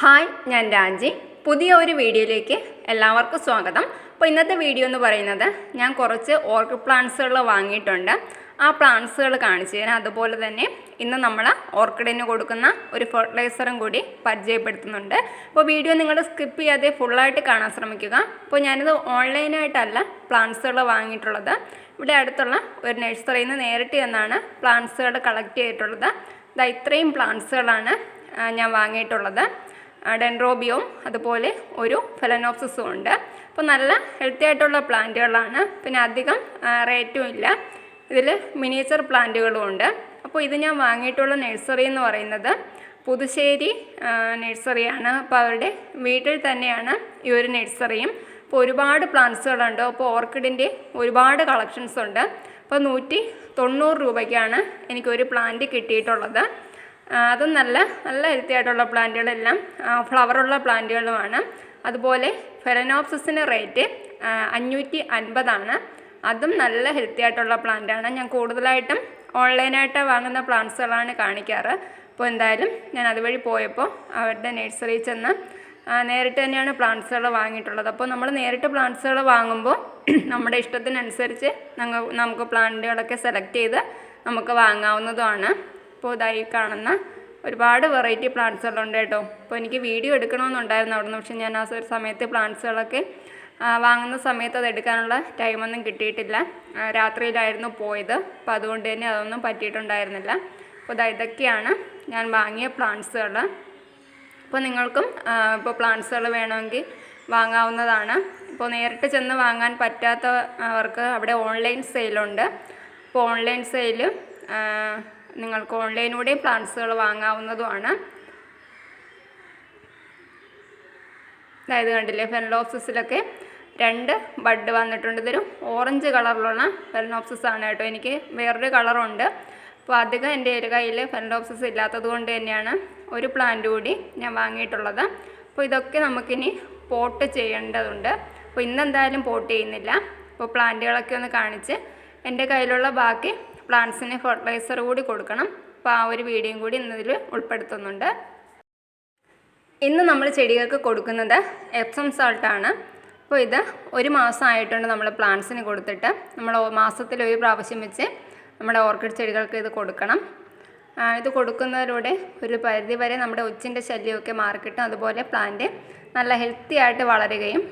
Hi ഞാൻ രാജി പുതിയ ഒരു വീഡിയോയിലേക്ക് എല്ലാവർക്കും സ്വാഗതം. അപ്പോൾ ഇന്നത്തെ വീഡിയോ എന്ന് പറയുന്നത് ഞാൻ കുറച്ച് ഓർക്കിഡ് പ്ലാന്റ്സുകൾ വാങ്ങിയിട്ടുണ്ട്. ആ പ്ലാന്റ്സുകൾ കാണിച്ചു തരാം. അതുപോലെ തന്നെ ഇന്ന് നമ്മൾ ഓർക്കിഡിന് കൊടുക്കുന്ന ഒരു ഫെർട്ടിലൈസറും കൂടി പരിചയപ്പെടുത്തുന്നുണ്ട്. അപ്പോൾ വീഡിയോ നിങ്ങൾ സ്കിപ്പ് ചെയ്യാതെ ഫുള്ളായിട്ട് കാണാൻ ശ്രമിക്കുക. അപ്പോൾ ഞാനിത് ഓൺലൈനായിട്ടല്ല പ്ലാന്റ്സുകൾ വാങ്ങിയിട്ടുള്ളത്. ഇവിടെ അടുത്തുള്ള ഒരു നഴ്സറിയിൽ നിന്ന് നേരിട്ട് എന്നാണ് പ്ലാന്റ്സുകൾ കളക്ട് ചെയ്തിട്ടുള്ളത്. ഇതാ ഇത്രയും പ്ലാന്റ്സുകളാണ് ഞാൻ വാങ്ങിയിട്ടുള്ളത്. ഡെൻറോബിയവും അതുപോലെ ഒരു ഫെലനോപ്സിസും ഉണ്ട്. അപ്പോൾ നല്ല ഹെൽത്തി ആയിട്ടുള്ള പ്ലാന്റുകളാണ്. പിന്നെ അധികം റേറ്റും ഇല്ല. ഇതിൽ മിനിയേച്ചർ പ്ലാന്റുകളും ഉണ്ട്. അപ്പോൾ ഇത് ഞാൻ വാങ്ങിയിട്ടുള്ള നഴ്സറി എന്ന് പറയുന്നത് പുതുശ്ശേരി നഴ്സറിയാണ് അപ്പോൾ അവരുടെ വീട്ടിൽ തന്നെയാണ് ഈ ഒരു നഴ്സറിയും അപ്പോൾ ഒരുപാട് പ്ലാന്റ്സുകളുണ്ട്. അപ്പോൾ ഓർക്കിഡിന്റെ ഒരുപാട് കളക്ഷൻസ് ഉണ്ട്. അപ്പോൾ നൂറ്റി തൊണ്ണൂറ് രൂപയ്ക്കാണ് എനിക്കൊരു പ്ലാന്റ് കിട്ടിയിട്ടുള്ളത്. അതും നല്ല നല്ല ഹെൽത്തി ആയിട്ടുള്ള പ്ലാന്റുകളെല്ലാം ഫ്ലവറുള്ള പ്ലാന്റുകളുമാണ്. അതുപോലെ ഫെലനോപ്സിസിന് റേറ്റ് അഞ്ഞൂറ്റി അൻപതാണ് അതും നല്ല ഹെൽത്തി ആയിട്ടുള്ള പ്ലാന്റാണ്. ഞാൻ കൂടുതലായിട്ടും ഓൺലൈനായിട്ട് വാങ്ങുന്ന പ്ലാന്റ്സുകളാണ് കാണിക്കാറ്. അപ്പോൾ എന്തായാലും ഞാൻ അതുവഴി പോയപ്പോൾ അവരുടെ നഴ്സറിയിൽ ചെന്ന് നേരിട്ട് തന്നെയാണ് പ്ലാന്റ്സുകൾ വാങ്ങിയിട്ടുള്ളത്. അപ്പോൾ നമ്മൾ നേരിട്ട് പ്ലാന്റ്സുകൾ വാങ്ങുമ്പോൾ നമ്മുടെ ഇഷ്ടത്തിനനുസരിച്ച് നമുക്ക് നമുക്ക് പ്ലാന്റുകളൊക്കെ സെലക്ട് ചെയ്ത് നമുക്ക് വാങ്ങാവുന്നതുമാണ്. ഇപ്പോൾ ഇതായി കാണുന്ന ഒരുപാട് വെറൈറ്റി പ്ലാന്റ്സുകളുണ്ട് കേട്ടോ. അപ്പോൾ എനിക്ക് വീഡിയോ എടുക്കണമെന്നുണ്ടായിരുന്നു അവിടെ നിന്ന് പക്ഷേ ഞാൻ ആ ഒരു സമയത്ത് പ്ലാന്റ്സുകളൊക്കെ വാങ്ങുന്ന സമയത്ത് അത് എടുക്കാനുള്ള ടൈമൊന്നും കിട്ടിയിട്ടില്ല. രാത്രിയിലായിരുന്നു പോയത്. അപ്പോൾ അതുകൊണ്ട് തന്നെ അതൊന്നും പറ്റിയിട്ടുണ്ടായിരുന്നില്ല. അപ്പോൾ ഇതാ ഇതൊക്കെയാണ് ഞാൻ വാങ്ങിയ പ്ലാന്റ്സുകൾ അപ്പോൾ നിങ്ങൾക്കും ഇപ്പോൾ പ്ലാന്റ്സുകൾ വേണമെങ്കിൽ വാങ്ങാവുന്നതാണ്. ഇപ്പോൾ നേരിട്ട് ചെന്ന് വാങ്ങാൻ പറ്റാത്തവർക്ക് അവിടെ ഓൺലൈൻ സെയിലുണ്ട് അപ്പോൾ ഓൺലൈൻ സെയിൽ നിങ്ങൾക്ക് ഓൺലൈനിലൂടെയും പ്ലാന്റ്സുകൾ വാങ്ങാവുന്നതുമാണ്. അതായത് കണ്ടില്ലേ ഫെനലോപ്സിസിലൊക്കെ രണ്ട് ബഡ് വന്നിട്ടുണ്ട്. ഇതൊരു ഓറഞ്ച് കളറിലുള്ള ഫെനലോപ്സിസ് ആണ് കേട്ടോ. എനിക്ക് വേറൊരു കളറുണ്ട്. അപ്പോൾ അധികം എന്റെ ഒരു കയ്യിൽ ഫെനലോപ്സിസ് ഇല്ലാത്തത് കൊണ്ട് തന്നെയാണ് ഒരു പ്ലാന്റ് കൂടി ഞാൻ വാങ്ങിയിട്ടുള്ളത്. അപ്പോൾ ഇതൊക്കെ നമുക്കിനി പോട്ട് ചെയ്യേണ്ടതുണ്ട്. അപ്പോൾ ഇന്നെന്തായാലും പോട്ട് ചെയ്യുന്നില്ല. അപ്പോൾ പ്ലാന്റുകളൊക്കെ ഒന്ന് കാണിച്ച് എന്റെ കയ്യിലുള്ള ബാക്കി പ്ലാന്റ്സിന് ഫെർട്ടിലൈസർ കൂടി കൊടുക്കണം. അപ്പോൾ ആ ഒരു വീഡിയോയും കൂടി ഇന്നതിൽ ഉൾപ്പെടുത്തുന്നുണ്ട്. ഇന്ന് നമ്മൾ ചെടികൾക്ക് കൊടുക്കുന്നത് എപ്സം സാൾട്ടാണ് അപ്പോൾ ഇത് ഒരു മാസമായിട്ടുണ്ട് നമ്മൾ പ്ലാന്റ്സിന് കൊടുത്തിട്ട്. നമ്മൾ മാസത്തിൽ ഒരു പ്രാവശ്യം വെച്ച് നമ്മുടെ ഓർക്കിഡ് ചെടികൾക്ക് ഇത് കൊടുക്കണം. ഇത് കൊടുക്കുന്നതിലൂടെ ഒരു പരിധി വരെ നമ്മുടെ ഉച്ചിന്റെ ശല്യമൊക്കെ മാറിക്കിട്ടും. അതുപോലെ പ്ലാന്റ് നല്ല ഹെൽത്തി ആയിട്ട് വളരുകയും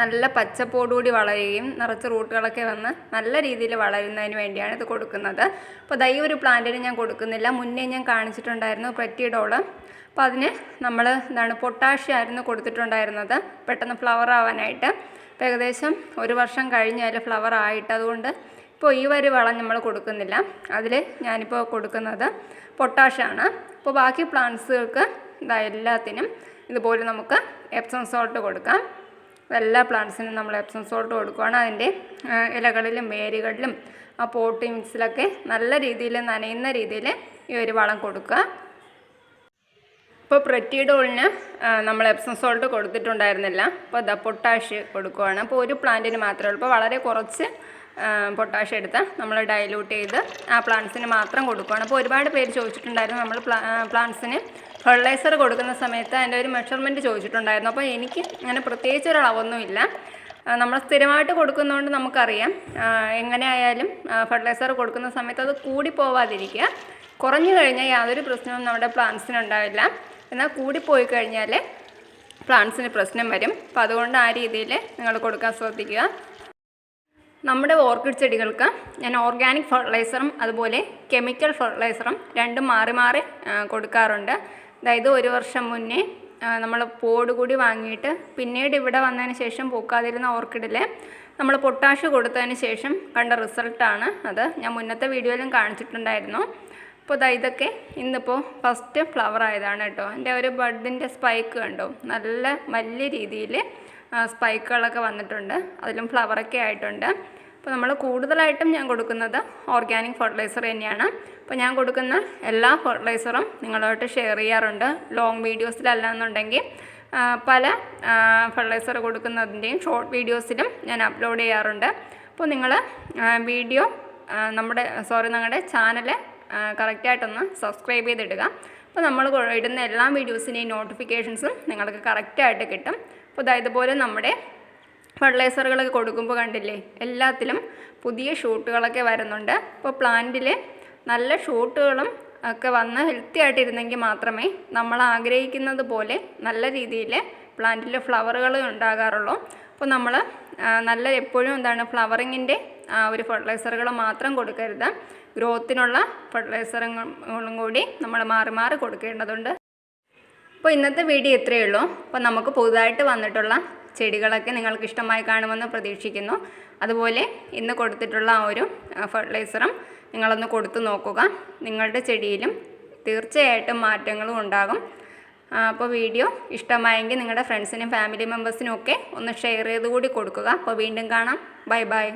നല്ല പച്ചപ്പോടുകൂടി വളരുകയും നിറച്ച് റൂട്ടുകളൊക്കെ വന്ന് നല്ല രീതിയിൽ വളരുന്നതിന് വേണ്ടിയാണ് ഇത് കൊടുക്കുന്നത്. അപ്പോൾ ദൈ ഒരു പ്ലാന്റിന് ഞാൻ കൊടുക്കുന്നില്ല. മുന്നേ ഞാൻ കാണിച്ചിട്ടുണ്ടായിരുന്നു പെറ്റിഡോൾ. അപ്പോൾ അതിന് നമ്മൾ എന്താണ് പൊട്ടാഷ്യം ആയിരുന്നു കൊടുത്തിട്ടുണ്ടായിരുന്നത്. പെട്ടെന്ന് ഫ്ലവർ ആവാനായിട്ട്. ഏകദേശം ഒരു വർഷം കഴിഞ്ഞ് അതിൽ ഫ്ലവർ ആയിട്ട്. അതുകൊണ്ട് ഇപ്പോൾ ഈ വരെ വളം നമ്മൾ കൊടുക്കുന്നില്ല. അതിൽ ഞാനിപ്പോൾ കൊടുക്കുന്നത് പൊട്ടാഷാണ് അപ്പോൾ ബാക്കി പ്ലാന്റ്സുകൾക്ക് എല്ലാത്തിനും ഇതുപോലെ നമുക്ക് എപ്സം സോൾട്ട് കൊടുക്കാം. എല്ലാ പ്ലാന്റ്സിനും നമ്മൾ എപ്സം സോൾട്ട് കൊടുക്കുകയാണ് അതിന്റെ ഇലകളിലും വേരുകളിലും ആ പോട്ടി നല്ല രീതിയിൽ നനയുന്ന രീതിയിൽ ഈ ഒരു വളം കൊടുക്കുക. ഇപ്പോൾ പ്രറ്റിഡോളിന് നമ്മൾ എപ്സം സോൾട്ട് കൊടുത്തിട്ടുണ്ടായിരുന്നില്ല. അപ്പോൾ ദ പൊട്ടാഷ് കൊടുക്കുകയാണ് അപ്പോൾ ഒരു പ്ലാന്റിന് മാത്രമേ ഉള്ളൂ. ഇപ്പോൾ വളരെ കുറച്ച് പൊട്ടാഷ് എടുത്ത് നമ്മൾ ഡൈലൂട്ട് ചെയ്ത് ആ പ്ലാന്റ്സിന് മാത്രം കൊടുക്കുകയാണ് അപ്പോൾ ഒരുപാട് പേര് ചോദിച്ചിട്ടുണ്ടായിരുന്നു നമ്മൾ പ്ലാന്റ്സിന് ഫെർട്ടിലൈസർ കൊടുക്കുന്ന സമയത്ത് അതിന്റെ ഒരു മെഷർമെന്റ് ചോദിച്ചിട്ടുണ്ടായിരുന്നു. അപ്പോൾ എനിക്ക് അങ്ങനെ പ്രത്യേകിച്ച് ഒരു അളവൊന്നുമില്ല. നമ്മൾ സ്ഥിരമായിട്ട് കൊടുക്കുന്നതുകൊണ്ട് നമുക്കറിയാം. എങ്ങനെയായാലും ഫെർട്ടിലൈസർ കൊടുക്കുന്ന സമയത്ത് അത് കൂടി പോവാതിരിക്കുക. കുറഞ്ഞു കഴിഞ്ഞാൽ യാതൊരു പ്രശ്നവും നമ്മുടെ പ്ലാന്റ്സിന് ഉണ്ടാവില്ല. എന്നാൽ കൂടിപ്പോയി കഴിഞ്ഞാൽ പ്ലാന്റ്സിന് പ്രശ്നം വരും. അപ്പോൾ അതുകൊണ്ട് ആ രീതിയിൽ നിങ്ങൾ കൊടുക്കാൻ ശ്രദ്ധിക്കുക. നമ്മുടെ ഓർക്കിഡ് ചെടികൾക്ക് ഞാൻ ഓർഗാനിക് ഫെർട്ടിലൈസറും അതുപോലെ കെമിക്കൽ ഫെർട്ടിലൈസറും രണ്ടും മാറി മാറി കൊടുക്കാറുണ്ട്. അതായത് ഒരു വർഷം മുന്നേ നമ്മൾ പോട് കൂടി വാങ്ങിയിട്ട് പിന്നീട് ഇവിടെ വന്നതിന് ശേഷം പൂക്കാതിരുന്ന ഓർക്കിഡിൽ നമ്മൾ പൊട്ടാഷ് കൊടുത്തതിന് ശേഷം കണ്ട റിസൾട്ടാണ് അത്. ഞാൻ മുന്നത്തെ വീഡിയോയിലും കാണിച്ചിട്ടുണ്ടായിരുന്നു. അപ്പോൾ ദാ ഇതൊക്കെ ഇന്നിപ്പോൾ ഫസ്റ്റ് ഫ്ലവർ ആയതാണ് കേട്ടോ. എന്റെ ഒരു ബഡിന്റെ സ്പൈക്ക് കണ്ടോ? നല്ല വലിയ രീതിയിൽ സ്പൈക്കുകളൊക്കെ വന്നിട്ടുണ്ട്. അതിലും ഫ്ലവറൊക്കെ ആയിട്ടുണ്ട്. അപ്പോൾ നമ്മൾ കൂടുതലായിട്ടും ഞാൻ കൊടുക്കുന്നത് ഓർഗാനിക് ഫെർട്ടിലൈസർ തന്നെയാണ്. അപ്പോൾ ഞാൻ കൊടുക്കുന്ന എല്ലാ ഫെർട്ടിലൈസറും നിങ്ങളുമായിട്ട് ഷെയർ ചെയ്യാറുണ്ട്. ലോങ് വീഡിയോസിലല്ല എന്നുണ്ടെങ്കിൽ പല ഫെർട്ടിലൈസർ കൊടുക്കുന്നതിന്റെയും ഷോർട്ട് വീഡിയോസിലും ഞാൻ അപ്ലോഡ് ചെയ്യാറുണ്ട്. അപ്പോൾ നിങ്ങൾ വീഡിയോ നമ്മുടെ സോറി നിങ്ങളുടെ ചാനൽ കറക്റ്റായിട്ടൊന്ന് സബ്സ്ക്രൈബ് ചെയ്തിടുക. അപ്പോൾ നമ്മൾ ഇടുന്ന എല്ലാ വീഡിയോസിന്റെയും നോട്ടിഫിക്കേഷൻസും നിങ്ങൾക്ക് കറക്റ്റായിട്ട് കിട്ടും. അപ്പോൾ ഇതായതുപോലെ നമ്മുടെ ഫെർട്ടിലൈസറുകളൊക്കെ കൊടുക്കുമ്പോൾ കണ്ടില്ലേ എല്ലാത്തിലും പുതിയ ഷൂട്ടുകളൊക്കെ വരുന്നുണ്ട്. അപ്പോൾ പ്ലാന്റിൽ നല്ല ഷൂട്ടുകളും ഒക്കെ വന്ന് ഹെൽത്തി ആയിട്ടിരുന്നെങ്കിൽ മാത്രമേ നമ്മൾ ആഗ്രഹിക്കുന്നത് പോലെ നല്ല രീതിയിൽ പ്ലാന്റിൽ ഫ്ലവറുകൾ ഉണ്ടാകാറുള്ളൂ. അപ്പോൾ നമ്മൾ നല്ല എപ്പോഴും എന്താണ് ഫ്ലവറിങ്ങിന്റെ ഒരു ഫെർട്ടിലൈസറുകൾ മാത്രം കൊടുക്കരുത്. ഗ്രോത്തിനുള്ള ഫെർട്ടിലൈസറുകളും കൂടി നമ്മൾ മാറി മാറി കൊടുക്കേണ്ടതുണ്ട്. അപ്പോൾ ഇന്നത്തെ വീഡിയോ ഇത്രയേ ഉള്ളൂ. അപ്പോൾ നമുക്ക് പുതുതായിട്ട് വന്നിട്ടുള്ള ചെടികളൊക്കെ നിങ്ങൾക്ക് ഇഷ്ടമായി കാണുമെന്ന് പ്രതീക്ഷിക്കുന്നു. അതുപോലെ ഇന്ന് കൊടുത്തിട്ടുള്ള ആ ഒരു ഫെർട്ടിലൈസറും നിങ്ങളൊന്ന് കൊടുത്തു നോക്കുക. നിങ്ങളുടെ ചെടിയിലും തീർച്ചയായിട്ടും മാറ്റങ്ങളും ഉണ്ടാകും. അപ്പോൾ വീഡിയോ ഇഷ്ടമായെങ്കിൽ നിങ്ങളുടെ ഫ്രണ്ട്സിനും ഫാമിലി മെമ്പേഴ്സിനും ഒക്കെ ഒന്ന് ഷെയർ ചെയ്ത് കൂടി കൊടുക്കുക. അപ്പോൾ വീണ്ടും കാണാം. Bye bye